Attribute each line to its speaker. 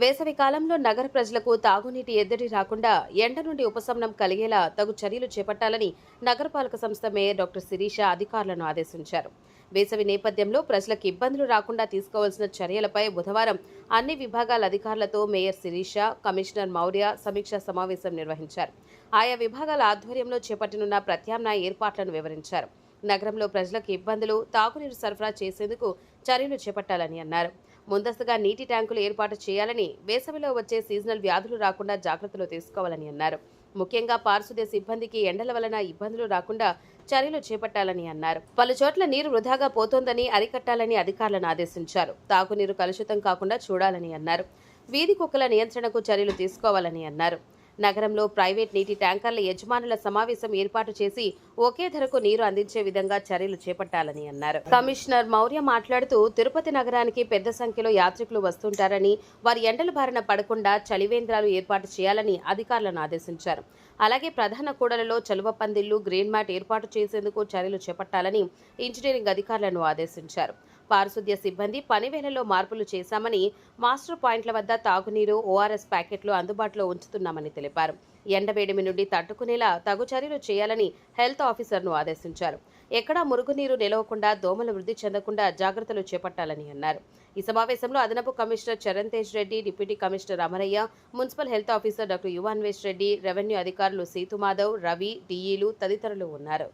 Speaker 1: వేసవి కాలంలో నగర ప్రజలకు తాగునీటి ఎద్దడి రాకుండా ఎండ నుండి ఉపశమనం కలిగేలా తగు చర్యలు చేపట్టాలని నగరపాలక సంస్థ మేయర్ డాక్టర్ శిరీష అధికారులను ఆదేశించారు. వేసవి నేపథ్యంలో ప్రజలకు ఇబ్బందులు రాకుండా తీసుకోవాల్సిన చర్యలపై బుధవారం అన్ని విభాగాల అధికారులతో మేయర్ శిరీష కమిషనర్ మౌర్య సమీక్షా సమావేశం నిర్వహించారు. ఆయా విభాగాల ఆధ్వర్యంలో చేపట్టనున్న ప్రత్యామ్నాయ ఏర్పాట్లను వివరించారు. నగరంలో ప్రజలకు ఇబ్బందులు తాగునీరు సరఫరా చేసేందుకు చర్యలు చేపట్టాలని అన్నారు. ముందస్తుగా నీటి ట్యాంకులు ఏర్పాటు చేయాలని వేసవిలో వచ్చే సీజనల్ వ్యాధులు రాకుండా జాగ్రత్తలు తీసుకోవాలని అన్నారు. ముఖ్యంగా పారిశుద్ధ్య సిబ్బందికి ఎండల వలన ఇబ్బందులు రాకుండా చర్యలు చేపట్టాలని అన్నారు. పలు చోట్ల నీరు వృధాగా పోతోందని అరికట్టాలని అధికారులను ఆదేశించారు. తాగునీరు కలుషితం కాకుండా చూడాలని అన్నారు. వీధి కుక్కల నియంత్రణకు చర్యలు తీసుకోవాలని అన్నారు. నగరంలో ప్రైవేట్ నీటి ట్యాంకర్ల యజమానుల సమావేశం ఏర్పాటు చేసి ఒకే ధరకు నీరు అందించే విధంగా చర్యలు చేపట్టాలని అన్నారు. కమిషనర్ మౌర్య మాట్లాడుతూ తిరుపతి నగరానికి పెద్ద సంఖ్యలో యాత్రికులు వస్తుంటారని వారి ఎండల బారిన పడకుండా చలివేంద్రాలు ఏర్పాటు చేయాలని అధికారులను ఆదేశించారు. అలాగే ప్రధాన కూడలలో చలువ పందిళ్ళు గ్రీన్ మ్యాట్ ఏర్పాటు చేసేందుకు చర్యలు చేపట్టాలని ఇంజనీరింగ్ అధికారులను ఆదేశించారు. పారిశుద్ధ్య సిబ్బంది పనివేళలో మార్పులు చేశామని మాస్టర్ పాయింట్ల వద్ద తాగునీరు ఓఆర్ఎస్ ప్యాకెట్లు అందుబాటులో ఉంచుతున్నామని తెలిపారు. ఎండవేడిమి నుండి తట్టుకునేలా తగు చర్యలు చేయాలని హెల్త్ ఆఫీసర్ను ఆదేశించారు. ఎక్కడా మురుగునీరు నిలవకుండా దోమలు వృద్ధి చెందకుండా జాగ్రత్తలు చేపట్టాలని అన్నారు. ఈ సమావేశంలో అదనపు commissioner Charan Tej Reddy deputy commissioner Amaraiah municipal health officer doctor Yuvanvesh Reddy revenue అధికారులు సీతుమాధవ్ రవి డిఈలు తదితరులు ఉన్నారు.